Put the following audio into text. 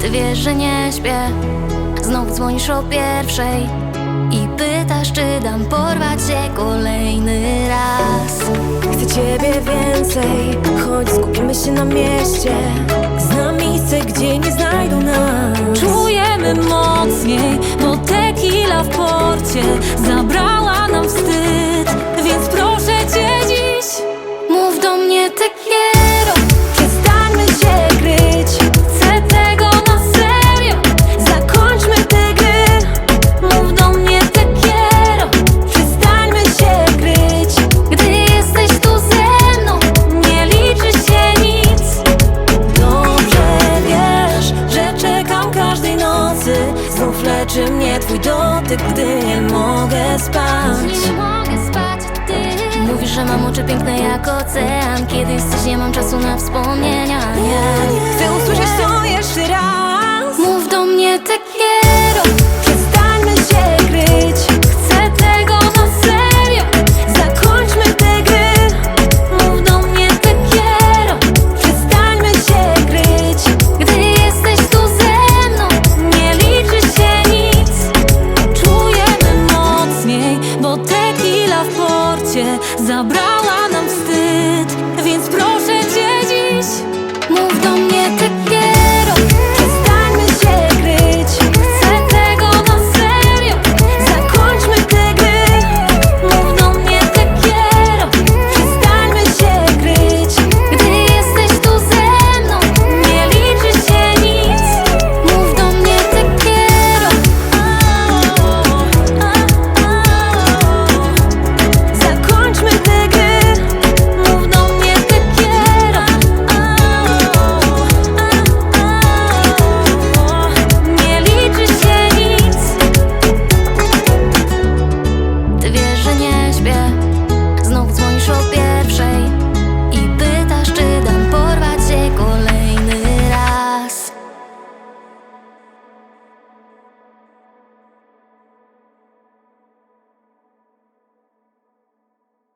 ty wiesz, że nie śpię. Znowu dzwonisz o pierwszej I pytasz, czy dam porwać się kolejny raz. Chcę ciebie więcej, choć skupimy się na mieście. Znam miejsce, gdzie nie znajdą nas. Czujemy mocniej, bo tequila w porcie. Zabrała Znów leczy mnie twój dotyk, gdy nie mogę spać. Nie mogę spać, a ty. Mówisz, że mam oczy piękne jak ocean. Kiedy jesteś, nie mam czasu na wspomnienia. Nie. Chcę usłyszeć to jeszcze raz. Mów do mnie te quiero zabrała nam wstyd, więc proszę.